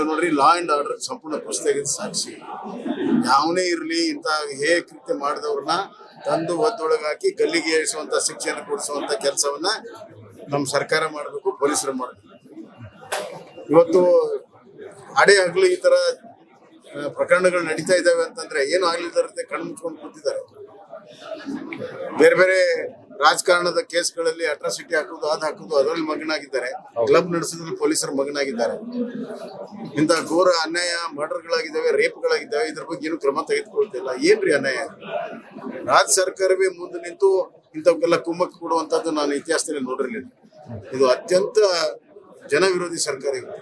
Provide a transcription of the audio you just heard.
ಈಗ ನೋಡ್ರಿ law and order ಸಂಪೂರ್ಣ ಕುಸಿತಾಗಿದ್ದ ಸಾಕ್ಷಿ. ಯಾವನೇ ಇರಲಿ, ಇಂಥ ಹೇ ಕೃತ್ಯ ಮಾಡಿದವ್ರನ್ನ ತಂದು ಒದ್ದೊಳಗೆ ಹಾಕಿ ಗಲ್ಲಿಗೆ ಏರಿಸುವಂತ ಶಿಕ್ಷೆಯನ್ನು ಕೊಡಿಸುವಂತ ಕೆಲಸವನ್ನ ನಮ್ಮ ಸರ್ಕಾರ ಮಾಡಬೇಕು, ಪೊಲೀಸರು ಮಾಡಬೇಕು. ಇವತ್ತು ಅಡೆ ಹಗಲು ಈ ತರ ಪ್ರಕರಣಗಳು ನಡೀತಾ ಇದ್ದಾವೆ ಅಂತಂದ್ರೆ ಏನು ಆಗ್ಲಿಲ್ಲದಂತೆ ಕಣ್ಣು ಮುಚ್ಕೊಂಡು ಕೂತಿದ್ದಾರೆ. ಬೇರೆ ಬೇರೆ ರಾಜಕಾರಣದ ಕೇಸ್ಗಳಲ್ಲಿ ಅಟ್ರಾಸಿಟಿ ಹಾಕುದು ಅದ್ ಹಾಕುದು ಅದರಲ್ಲಿ ಮಗನಾಗಿದ್ದಾರೆ. ಕ್ಲಬ್ ನಡೆಸಿದ್ರೆ ಪೊಲೀಸರು ಮಗನಾಗಿದ್ದಾರೆ. ಇಂತಹ ಘೋರ ಅನ್ಯಾಯ ಮರ್ಡರ್ಗಳಾಗಿದ್ದಾವೆ ರೇಪ್ಗಳಾಗಿದ್ದಾವೆ ಇದ್ರ ಬಗ್ಗೆ ಏನು ಕ್ರಮ ತೆಗೆದುಕೊಳ್ತಿಲ್ಲ ಏನ್ರಿ ಅನ್ಯಾಯ? ರಾಜ್ಯ ಸರ್ಕಾರವೇ ಮುಂದೆ ನಿಂತು ಇಂಥವಕ್ಕೆಲ್ಲ ಕುಮ್ಮಕ್ಕು ಕೊಡುವಂತದ್ದು ನಾನು ಇತಿಹಾಸದಲ್ಲಿ ನೋಡಿರ್ಲಿಲ್ಲ. ಇದು ಅತ್ಯಂತ ಜನವಿರೋಧಿ ಸರ್ಕಾರ ಇದು